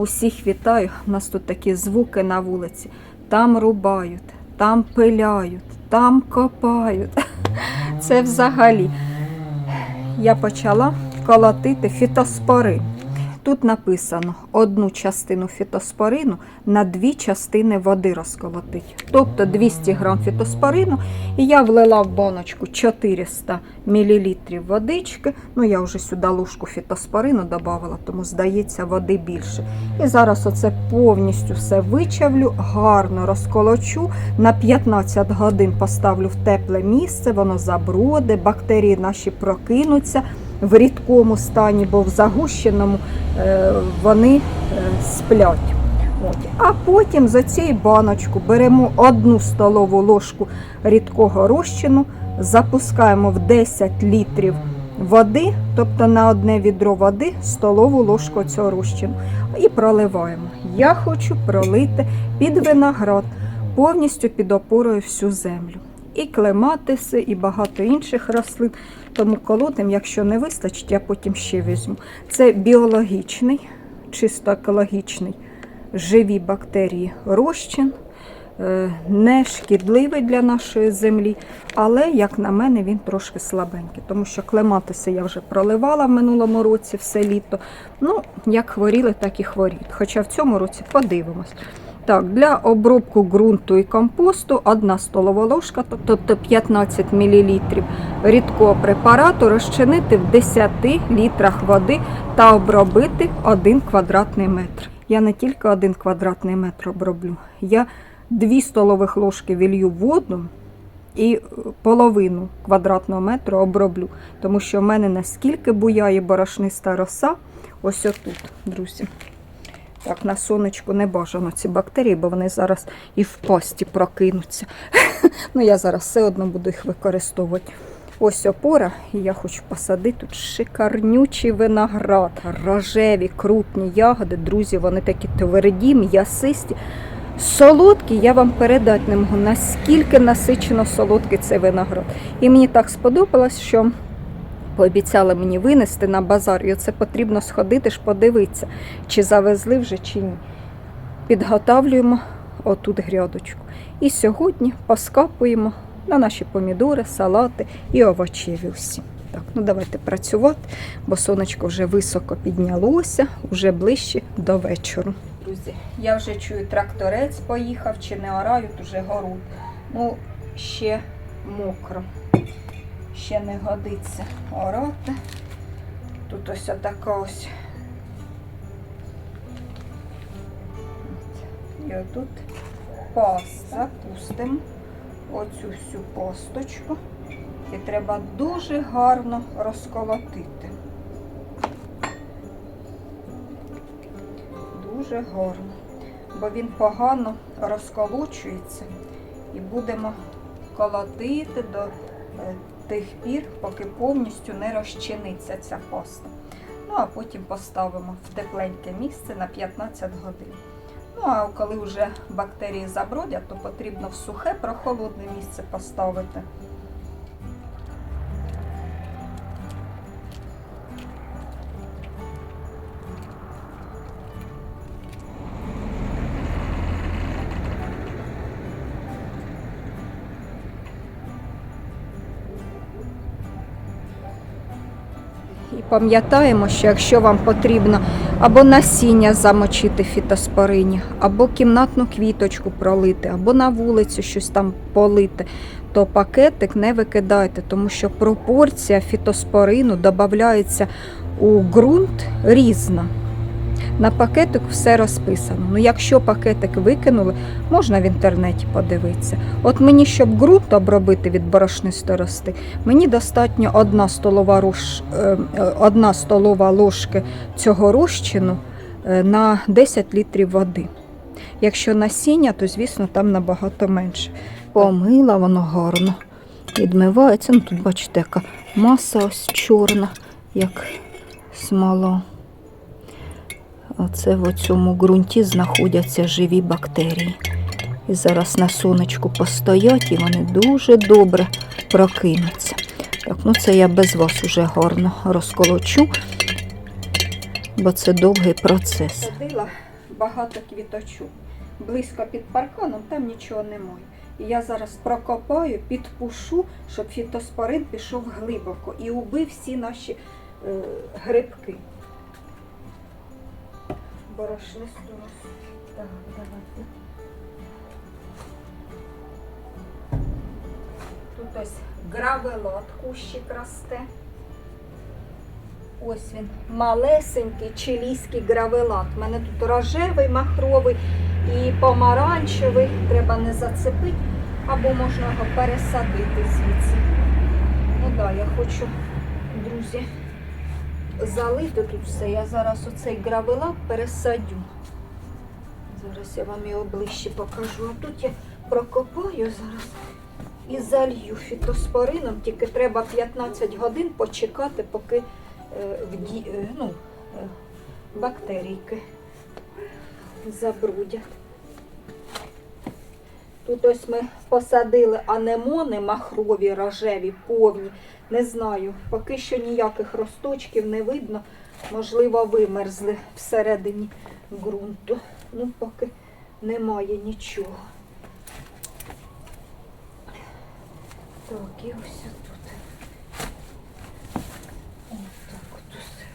Усіх вітаю. У нас тут такі звуки на вулиці. Там рубають, там пиляють, там копають. Це взагалі. Я почала колотити фітоспорин. Тут написано одну частину фітоспорину на дві частини води розколотить. Тобто 200 грам фітоспорину. І я влила в баночку 400 мл водички. Ну, я вже сюди ложку фітоспорину додавала, тому здається, води більше. І зараз оце повністю все вичавлю, гарно розколочу. На 15 годин поставлю в тепле місце, воно заброде, бактерії наші прокинуться в рідкому стані, бо в загущеному е, вони е, сплять. От. А потім за цією баночку беремо одну столову ложку рідкого розчину, запускаємо в 10 літрів води, тобто на одне відро води столову ложку цього розчину і проливаємо. Я хочу пролити під виноград, повністю під опорою всю землю. І клематиси, і багато інших рослин. Тому колотим, якщо не вистачить, я потім ще візьму. Це біологічний, чисто екологічний, живі бактерії розчин, е, не шкідливий для нашої землі, але, як на мене, він трошки слабенький, тому що клематиси я вже проливала в минулому році все літо. Ну, як хворіли, так і хворіють. Хоча в цьому році подивимось. Так, для обробку ґрунту і компосту 1 столова ложка, тобто 15 мл рідкого препарату розчинити в 10 літрах води та обробити 1 квадратний метр. Я не тільки 1 квадратний метр оброблю, я 2 столових ложки вілью воду і половину квадратного метру оброблю, тому що в мене наскільки буяє борошниста роса, ось отут, друзі. Так, на сонечку не бажано ці бактерії, бо вони зараз і в пасті прокинуться. ну, я зараз все одно буду їх використовувати. Ось опора, і я хочу посадити тут шикарнючий виноград, рожеві, крупні ягоди. Друзі, вони такі тверді, м'ясисті. Солодкі, я вам передати не можу, наскільки насичено солодкий цей виноград. І мені так сподобалось, що пообіцяли мені винести на базар, і оце потрібно сходити ж подивитися, чи завезли вже, чи ні. Підготавлюємо отут грядочку. І сьогодні поскапуємо на наші помідори, салати і овочеві всі. Так, ну давайте працювати, бо сонечко вже високо піднялося, вже ближче до вечору. Друзі, я вже чую, тракторець поїхав чи не орають, уже горуть. Ну, ще мокро ще не годиться орати. Тут ось така ось. І отут пас запустимо оцю всю посточку. І треба дуже гарно розколотити. Дуже гарно, бо він погано розколочується і будемо колотити до е, тих пір, поки повністю не розчиниться ця паста. Ну, а потім поставимо в тепленьке місце на 15 годин. Ну, а коли вже бактерії забродять, то потрібно в сухе прохолодне місце поставити. Пам'ятаємо, що якщо вам потрібно або насіння замочити фітоспорині, або кімнатну квіточку пролити, або на вулицю щось там полити, то пакетик не викидайте, тому що пропорція фітоспорину додається у ґрунт різна. На пакетику все розписано. Ну, якщо пакетик викинули, можна в інтернеті подивитися. От мені, щоб ґрунт обробити від борошнистої рости, мені достатньо одна столова, рош... е, е, одна столова ложки цього розчину е, на 10 літрів води. Якщо насіння, то звісно там набагато менше. Помила воно гарно. Відмивається. Ну тут, бачите, яка маса ось чорна, як смола. Оце в цьому ґрунті знаходяться живі бактерії. І зараз на сонечку постоять і вони дуже добре прокинуться. Так, ну це я без вас уже гарно розколочу, бо це довгий процес. Садила багато квіточок. Близько під парканом там нічого немає. І я зараз прокопаю, підпушу, щоб фітоспорин пішов глибоко і убив всі наші е, грибки. Борошнисту. Так, давайте. Тут ось гравелот кущик росте. Ось він, малесенький чилійський гравелат. У мене тут рожевий, махровий і помаранчевий. Треба не зацепити, або можна його пересадити звідси. Ну так, да, я хочу, друзі, залити тут все. Я зараз оцей гравелат пересадю. Зараз я вам його ближче покажу. А тут я прокопаю зараз і залью фітоспорином. Тільки треба 15 годин почекати, поки е, вді, е, ну, е, бактерійки забрудять. Тут ось ми посадили анемони махрові, рожеві, повні. Не знаю, поки що ніяких росточків не видно. Можливо, вимерзли всередині ґрунту. Ну, поки немає нічого. Так, і ось тут. Ось так от усе.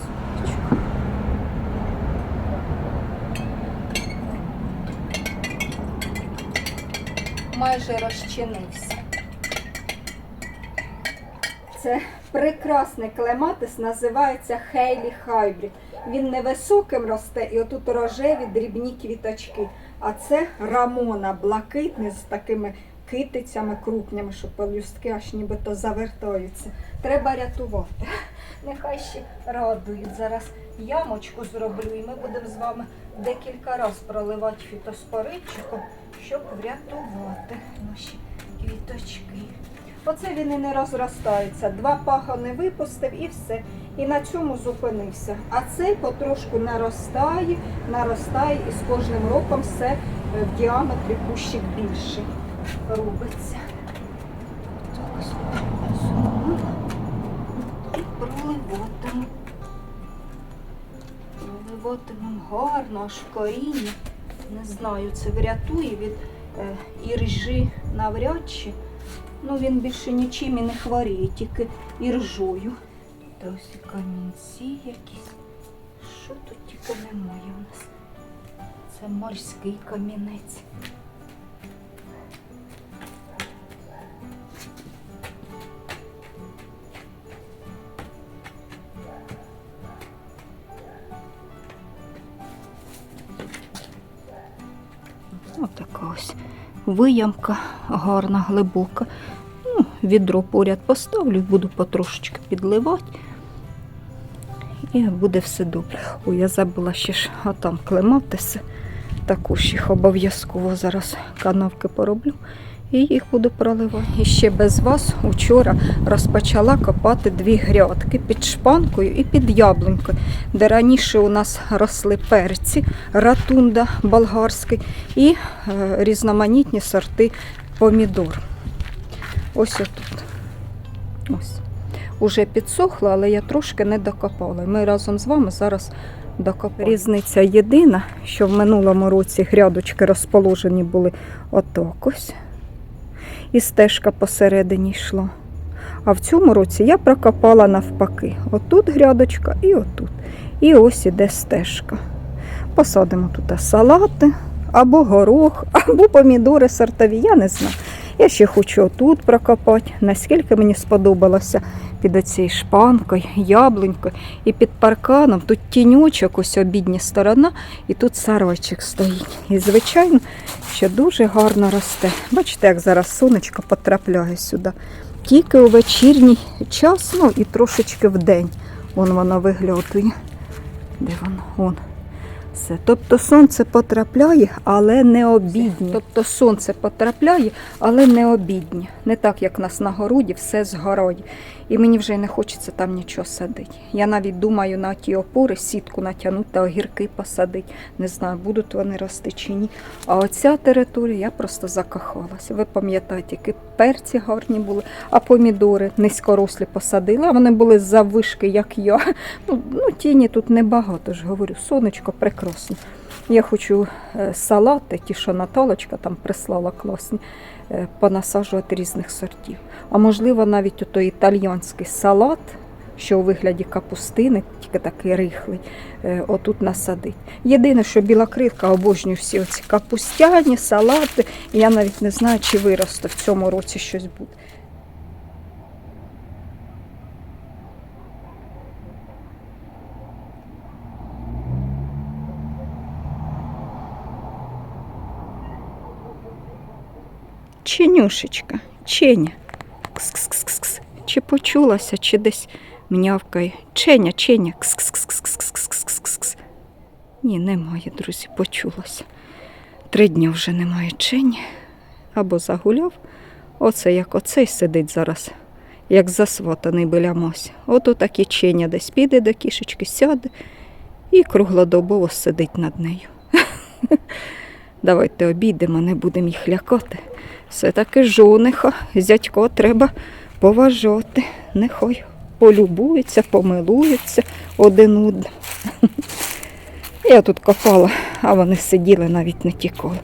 Сонечко. Майже розчинився. Це прекрасний клематис, називається Хейлі Хайбрід. Він невисоким росте, і отут рожеві дрібні квіточки. А це рамона блакитний з такими китицями крупними, що пелюстки аж нібито завертаються. Треба рятувати. Нехай ще радують. Зараз ямочку зроблю, і ми будемо з вами декілька разів проливати фітоспоридчиком, щоб врятувати наші квіточки. Оце він і не розростається. Два пагони випустив і все. І на цьому зупинився. А цей потрошку наростає, наростає і з кожним роком все в діаметрі кущик більший робиться. Проливатиму гарно, аж в коріння. Не знаю, це врятує від е, іржі навряд чи. Ну, він більше нічим і не хворіє, тільки іржою. Та ось і камінці якісь. Що тут тільки немає у нас? Це морський камінець. Виямка гарна, глибока. Ну, відро поряд поставлю, буду потрошечки підливати. І буде все добре. Ой, я забула ще ж отам клематиси. Також їх обов'язково зараз канавки пороблю. І їх буду проливати. І ще без вас учора розпочала копати дві грядки під шпанкою і під яблунькою, де раніше у нас росли перці, ратунда болгарський і е, різноманітні сорти помідор. Ось отут. Ось. Уже підсохло, але я трошки не докопала. Ми разом з вами зараз докопаємо. Різниця єдина, що в минулому році грядочки розположені були отак ось. І стежка посередині йшла. А в цьому році я прокопала навпаки. Отут грядочка і отут. І ось іде стежка. Посадимо тут салати, або горох, або помідори сортові, я не знаю. Я ще хочу отут прокопати. Наскільки мені сподобалося під оцією шпанкою, яблунькою і під парканом. Тут тінючок, ось обідня сторона, і тут сарайчик стоїть. І, звичайно, що дуже гарно росте. Бачите, як зараз сонечко потрапляє сюди. Тільки у вечірній час, ну і трошечки в день. Вон воно виглядує. Де воно? Вон. Все. Тобто сонце потрапляє, але не обідні. Тобто сонце потрапляє, але не обідні. Не так, як нас на городі, все згорає. І мені вже не хочеться там нічого садити. Я навіть думаю на ті опори сітку натягнути та огірки посадити. Не знаю, будуть вони рости чи ні. А оця територія я просто закохалася. Ви пам'ятаєте, які перці гарні були, а помідори низькорослі посадила. Вони були заввишки, як я. Ну, ну тіні тут небагато ж говорю. Сонечко прекрасно. Я хочу е, салати, ті, що Наталочка там прислала класні, понасаджувати різних сортів. А можливо, навіть той італійський салат, що у вигляді капустини, тільки такий рихлий, е, отут насадить. Єдине, що біла критка обожнюю всі оці капустяні, салати. Я навіть не знаю, чи виросте в цьому році щось буде. Ченюшечка, Ченя. Кс-кс-кс-кс. Чи почулася, чи десь мнявкає. Ченя, Ченя. Кс-кс-кс-кс-кс-кс-кс. Ні, немає, друзі, почулася. Три дні вже немає Чені. Або загуляв. Оце як оцей сидить зараз, як засватаний біля мосі. Ото так і Ченя десь піде до кішечки, сяде і круглодобово сидить над нею. Давайте обійдемо, не будемо їх лякати. Все-таки жониха, зятько треба поважати. Нехай полюбуються, помилуються один одним. Я тут копала, а вони сиділи, навіть не тікали.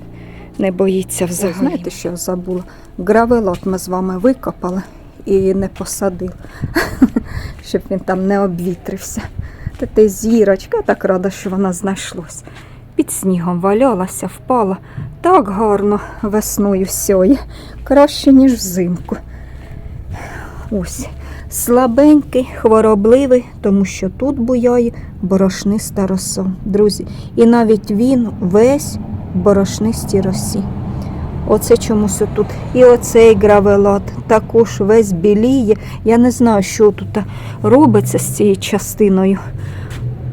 Не боїться взагалі. Знаєте, що я забула? Гравелот ми з вами викопали і не посадили, щоб він там не обвітрився. Та ти зірочка, так рада, що вона знайшлась. Під снігом валялася, впала. Так гарно весною сьоє, краще, ніж взимку. Ось. Слабенький, хворобливий, тому що тут буяє борошниста роса. Друзі, і навіть він весь в борошнистій росі. Оце чомусь тут. І оцей гравелот також весь біліє. Я не знаю, що тут робиться з цією частиною.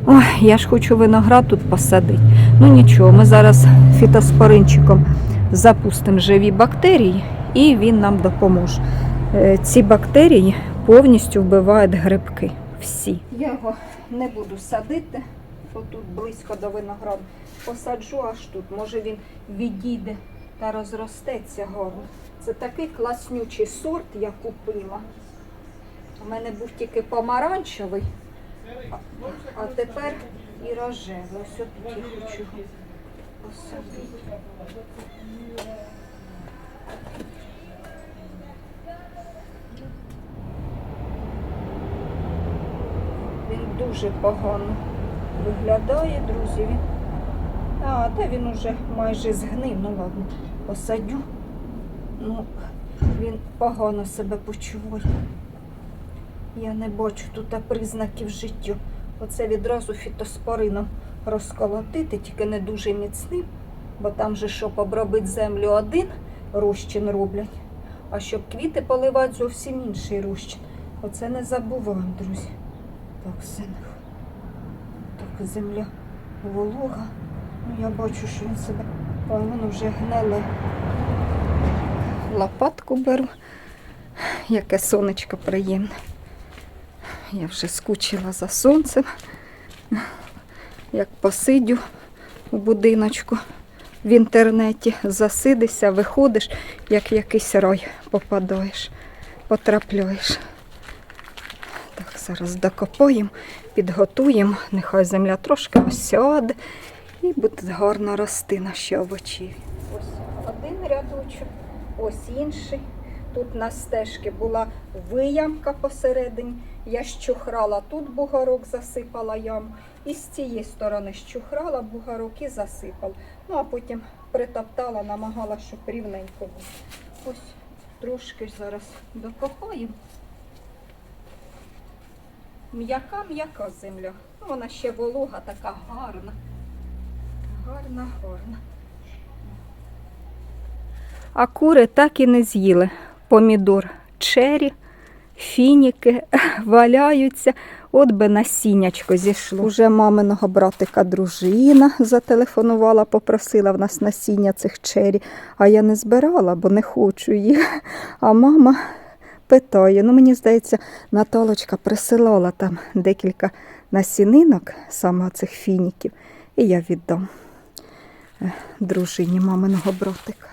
Ой, я ж хочу виноград тут посадити. Ну нічого, ми зараз фітоспоринчиком запустимо живі бактерії і він нам допоможе. Е, Ці бактерії повністю вбивають грибки. Всі. Я його не буду садити, отут близько до винограду. Посаджу аж тут. Може він відійде та розростеться гарно. Це такий класнючий сорт я купила. У мене був тільки помаранчевий, а, тепер і рожевий. Ось тут хочу посадити. Він дуже погано виглядає, друзі. Він... А, та він уже майже згнив. Ну ладно, посадю. Ну, він погано себе почуває. Я не бачу тут признаків життя. Оце відразу фітоспорином розколотити, тільки не дуже міцним, бо там же, щоб обробити землю один розчин роблять, а щоб квіти поливати зовсім інший розчин. Оце не забуваємо, друзі. Так, син. Так, земля волога. Ну, я бачу, що він себе, воно вже гниле. Лопатку беру. Яке сонечко приємне. Я вже скучила за сонцем. Як посидю у будиночку в інтернеті, засидишся, виходиш, як в якийсь рай попадаєш, потрапляєш. Так, зараз докопаємо, підготуємо, нехай земля трошки осяде і буде гарно рости наші овочі. Ось один рядочок, ось інший. Тут на стежці була виямка посередині. Я щухрала тут бугорок, засипала яму. І з цієї сторони щухрала бугорок і засипала. Ну а потім притоптала, намагала, щоб рівненько було. Ось трошки зараз докопаємо. М'яка, м'яка земля. Ну, Вона ще волога, така гарна. Гарна, гарна. А кури так і не з'їли помідор чері, фініки валяються, от би насіннячко зійшло. Уже маминого братика дружина зателефонувала, попросила в нас насіння цих чері, а я не збирала, бо не хочу їх. А мама питає, ну мені здається, Наталочка присилала там декілька насінинок саме цих фініків, і я віддам е, дружині маминого братика.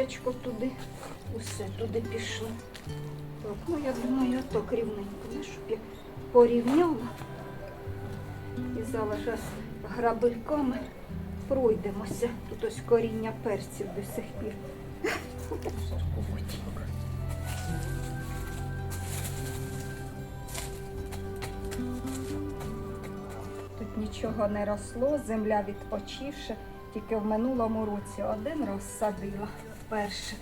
І листячко туди, усе туди пішло. Так, ну я думаю, так рівненько, не щоб я порівняла. І зараз грабельками пройдемося. Тут ось коріння перців до сих пір. Тут нічого не росло, земля відпочивши. Тільки в минулому році один раз садила вперше.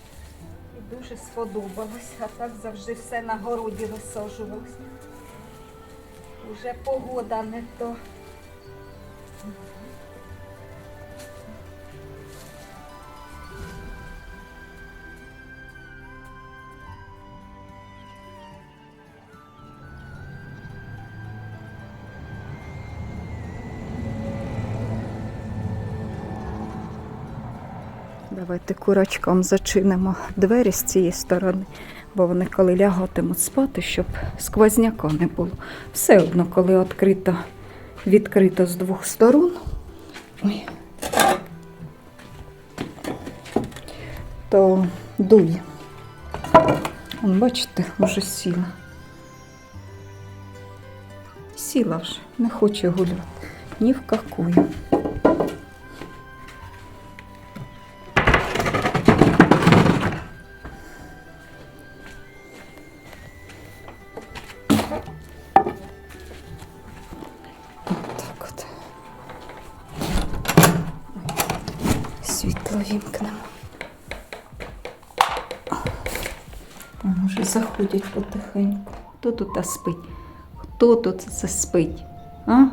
І дуже сподобалось. А так завжди все на городі висаджувалось. Уже погода не то. Давайте курочкам зачинимо двері з цієї сторони, бо вони коли лягатимуть спати, щоб сквозняка не було. Все одно, коли відкрито, відкрито з двох сторон. Ой. То дує. Вон, бачите, вже сіла. Сіла вже, не хоче гуляти. Ні в какую. Заходять потихеньку. Хто тут спить? Хто тут це спить? А?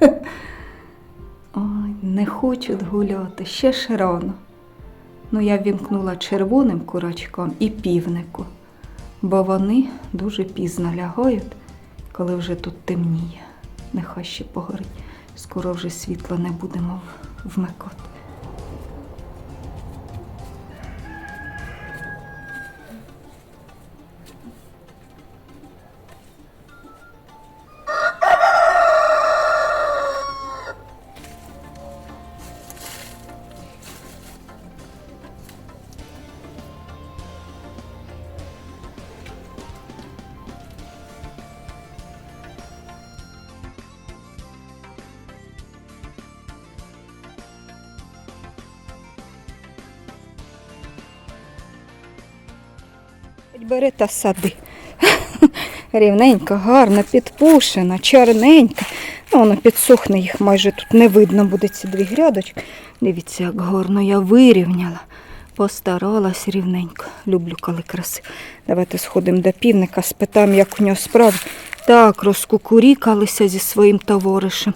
Ой, не хочуть гуляти, ще ж рано. Ну, я вімкнула червоним курочком і півнику, бо вони дуже пізно лягають, коли вже тут темніє. Нехай ще погорить. Скоро вже світла не будемо вмикати. Бери та сади. Рівненько, гарно, підпушена, чорненька. Ну, воно підсохне, їх майже тут не видно буде ці дві грядочки. Дивіться, як гарно я вирівняла. Постаралась рівненько. Люблю, коли красиво. Давайте сходимо до півника, спитаємо, як у нього справи. Так, розкукурікалися зі своїм товаришем.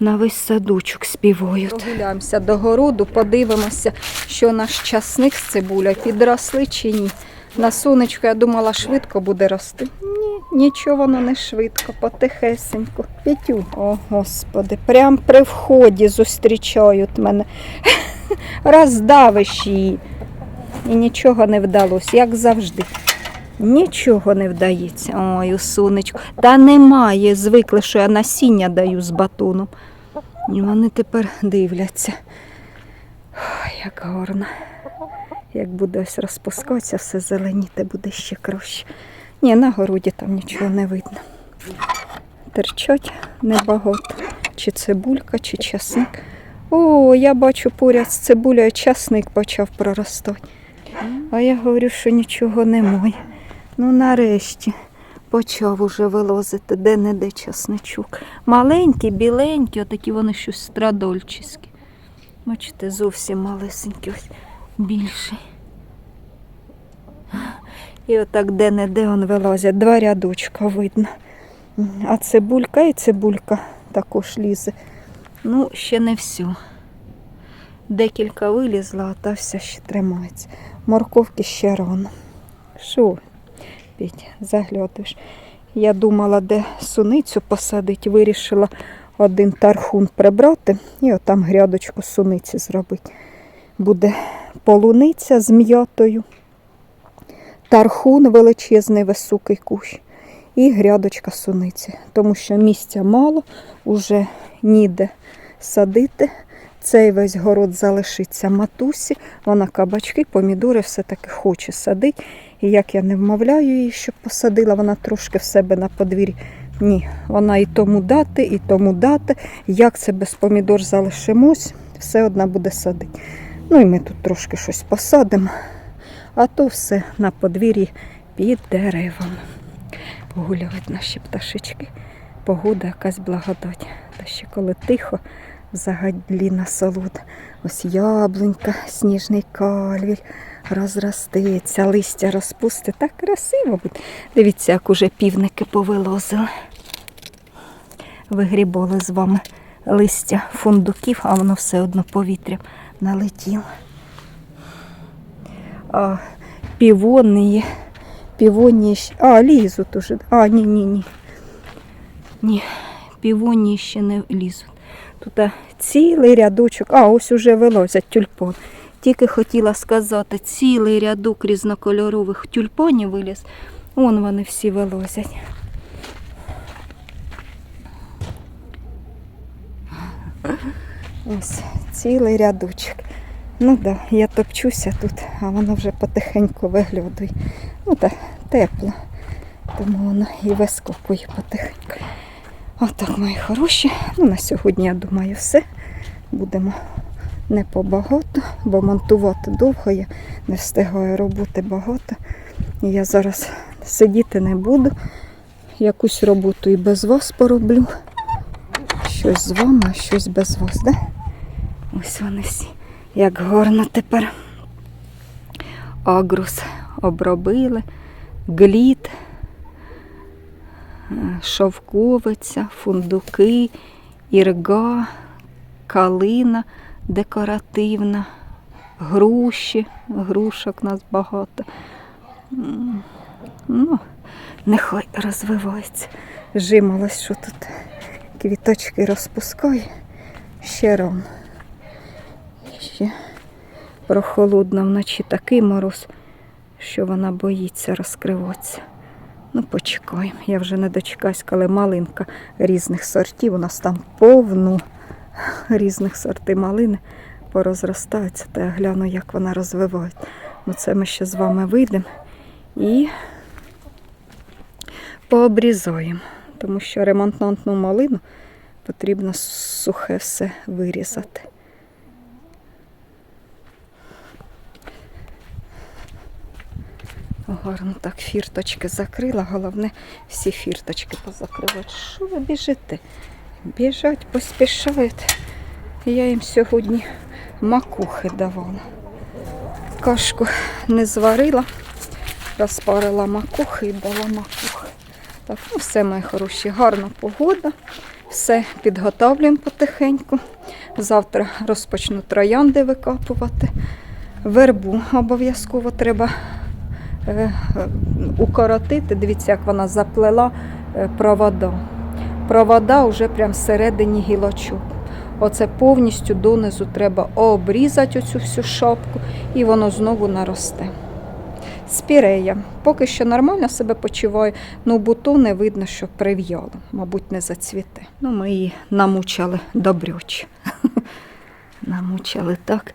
На весь садочок співають. Прогуляємося до городу, подивимося, що наш часник з цибуля підросли чи ні. На сонечку я думала, швидко буде рости. Ні, нічого воно не швидко, потихесенько. Петю. О, господи, прям при вході зустрічають мене. Роздавиш її. І нічого не вдалося, як завжди. Нічого не вдається. Ой, у сонечку. Та немає. Звикли, що я насіння даю з батоном. І вони тепер дивляться. Ой, як гарно. Як буде ось розпускатися, все зеленіти, буде ще краще. Ні, на городі там нічого не видно. Терчать небагато. Чи цибулька, чи часник. О, я бачу поряд з цибулею часник почав проростати. А я говорю, що нічого немає. Ну, нарешті почав уже вилозити де-не-де часничок. Маленькі, біленькі, отакі вони щось страдольчиські. Бачите, зовсім малесенькі, ось більший. І отак де-не-де он вилазять, два рядочка видно. А цибулька і цибулька також лізе. Ну, ще не всю. Декілька вилізла, а та вся ще тримається. Морковки ще рано. Що, Петь, заглядуєш? Я думала, де суницю посадити, вирішила один тархун прибрати і отам грядочку суниці зробити. Буде полуниця з м'ятою, тархун величезний високий кущ і грядочка суниці. Тому що місця мало, уже ніде садити. Цей весь город залишиться матусі. Вона кабачки, помідори все-таки хоче садити. І як я не вмовляю її, щоб посадила, вона трошки в себе на подвір'ї. Ні, вона і тому дати, і тому дати. Як це без помідор залишимось, все одна буде садити. Ну і ми тут трошки щось посадимо, а то все на подвір'ї під деревом. Погуляють наші пташечки. Погода якась благодать. Та ще коли тихо, взагалі насолода. Ось яблунька, сніжний кальвіль розростеться, листя розпусти. Так красиво буде. Дивіться, як уже півники повилозили. Вигрібали з вами листя фундуків, а воно все одно повітрям налетіло. А півони, півоні, щ- а, лізуть уже. А, ні, ні, ні. Ні, півоні ще не лізуть. Тут цілий рядочок, а ось уже вилозять тюльпан. Тільки хотіла сказати, цілий рядок різнокольорових тюльпанів виліз. Вон вони всі вилозять. Ось цілий рядочок. Ну так, да, я топчуся тут, а воно вже потихеньку виглядає. Ну так, тепло. Тому воно і вископує потихеньку. Отак, мої хороші. Ну, на сьогодні, я думаю, все. Будемо не побагато, бо монтувати довго я не встигаю роботи багато. І я зараз сидіти не буду. Якусь роботу і без вас пороблю. Щось з вами, а щось без вас, да? Ось вони всі. Як гарно тепер. Агрус обробили, глід, е, шовковиця, фундуки, ірга, калина декоративна, груші, грушок у нас багато. Ну, нехай розвивається. Жималось, що тут квіточки розпускає. Ще рано. Ще прохолодно вночі такий мороз, що вона боїться розкриватися. Ну, почекаємо. Я вже не дочекаюсь, коли малинка різних сортів. У нас там повно різних сортів малини порозростаються. Та я гляну, як вона розвивається. Ну, це ми ще з вами вийдемо і пообрізаємо. Тому що ремонтантну малину потрібно сухе все вирізати. Гарно так фірточки закрила. Головне всі фірточки позакривати. Що ви біжите? Біжать, поспішають. Я їм сьогодні макухи давала. Кашку не зварила, розпарила макухи і дала макухи. Так, ну все, мої хороші, гарна погода. Все підготовлюємо потихеньку. Завтра розпочну троянди викапувати. Вербу обов'язково треба укоротити. Дивіться, як вона заплела е, провода. Провода вже прямо всередині гілочок. Оце повністю донизу треба обрізати оцю всю шапку, і воно знову наросте. Спірея. Поки що нормально себе почуваю, ну бутони видно, що прив'яло, мабуть, не зацвіте. Ну, ми її намучали добряче. намучали так.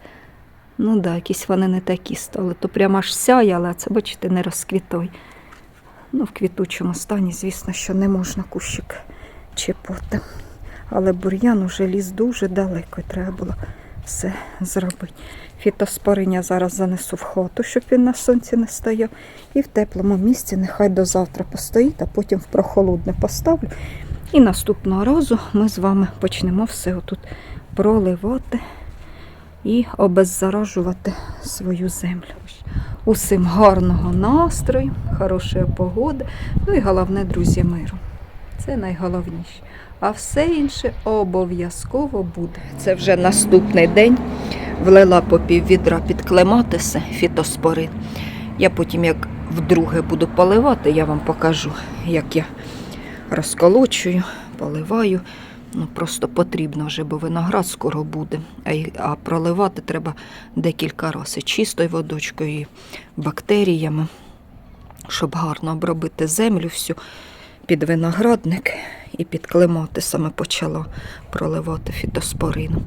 Ну да, якісь вони не такі стали. То прямо аж сяяли, а це, бачите, не розквітой. Ну, в квітучому стані, звісно, що не можна кущик чіпати. Але бур'ян уже ліз дуже далеко, і треба було все зробити. Фітоспориня зараз занесу в хату, щоб він на сонці не стояв. І в теплому місці нехай до завтра постоїть, а потім в прохолодне поставлю. І наступного разу ми з вами почнемо все отут проливати і обеззаражувати свою землю. Усім гарного настрою, хорошої погоди, ну і головне, друзі, миру. Це найголовніше. а все інше обов'язково буде. Це вже наступний день. Влила по пів відра під клематиси фітоспорин. Я потім, як вдруге буду поливати, я вам покажу, як я розколочую, поливаю. Ну, просто потрібно вже, бо виноград скоро буде. А, проливати треба декілька разів. Чистою водочкою, і бактеріями, щоб гарно обробити землю всю під виноградник і під клематисами почала проливати фітоспорином.